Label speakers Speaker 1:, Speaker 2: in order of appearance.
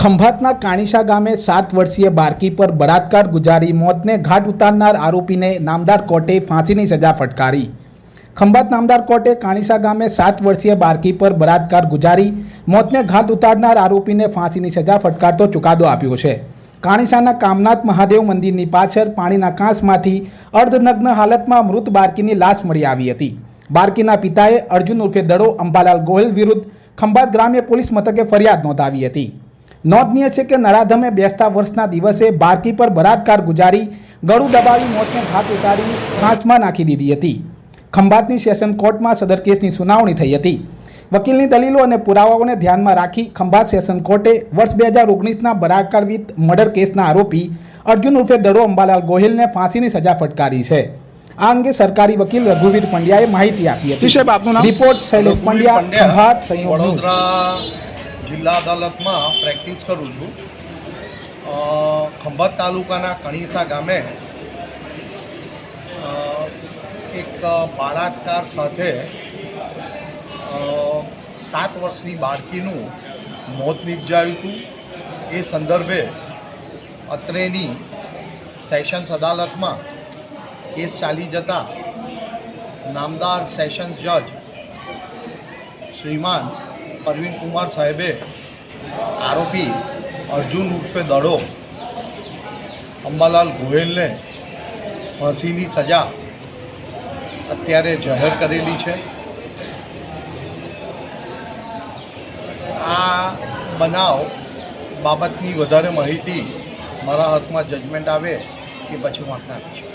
Speaker 1: ખંભાતના કાણીશા ગામે સાત વર્ષીય બાળકી પર બળાત્કાર ગુજારી મોતને ઘાટ ઉતારનાર આરોપીને નામદાર કોર્ટે ફાંસીની સજા ફટકારી. ખંભાત નામદાર કોર્ટે કાણીશા ગામે સાત વર્ષીય બાળકી પર બળાત્કાર ગુજારી મોતને ઘાટ ઉતારનાર આરોપીને ફાંસીની સજા ફટકારતો ચુકાદો આપ્યો છે. કાણીસાના કામનાથ મહાદેવ મંદિરની પાછળ પાણીના કાંસમાંથી અર્ધનગ્ન હાલતમાં મૃત બાળકીની લાશ મળી આવી હતી. બાળકીના પિતાએ અર્જુન ઉર્ફે દડો અંબાલાલ ગોહિલ વિરુદ્ધ ખંભાત ગ્રામ્ય પોલીસ મથકે ફરિયાદ નોંધાવી હતી. નોંધનીય છે કે નરાધમે બેસતા વર્ષના દિવસે બારકી પર બળાત્કાર ગુજારી ગળું દબાવી મોતને ઘાત ઉતારી ફાંસમાં નાખી દીધી હતી. ખંભાતની સેશન કોર્ટમાં સદર કેસની સુનાવણી થઈ હતી. વકીલની દલીલો અને પુરાવાઓને ધ્યાનમાં રાખી ખંભાત સેશન કોર્ટે વર્ષ બે હજાર ઓગણીસના બળાત્કાર વિથ મર્ડર કેસના આરોપી અર્જુન ઉર્ફે દડો અંબાલાલ ગોહિલને ફાંસીની સજા ફટકારી છે. આ અંગે સરકારી વકીલ રઘુવીર પંડ્યાએ માહિતી આપી હતી. રિપોર્ટ શૈલેષ પંડ્યા ખંભાત સંયોગ
Speaker 2: જિલ્લા અદાલતમાં પ્રેક્ટિસ કરું છું. ખંભાત તાલુકાના કણીસા ગામે એક બાળાત્કાર સાથે સાત વર્ષની બાળકીનું મોત નિપજાયું હતું. એ સંદર્ભે અત્રેની સેશન્સ અદાલતમાં કેસ ચાલી જતા નામદાર સેશન્સ જજ શ્રીમાન પરવીન કુમાર સાહેબે આરોપી અર્જુન ઉર્ફે દડો અંબાલાલ ગોહેલને ફાંસીની સજા અત્યારે જાહેર કરેલી છે. આ બનાવ બાબતની વધારે માહિતી મારા હાથમાં જજમેન્ટ આવે એ પછી વાંચનારી આપીશ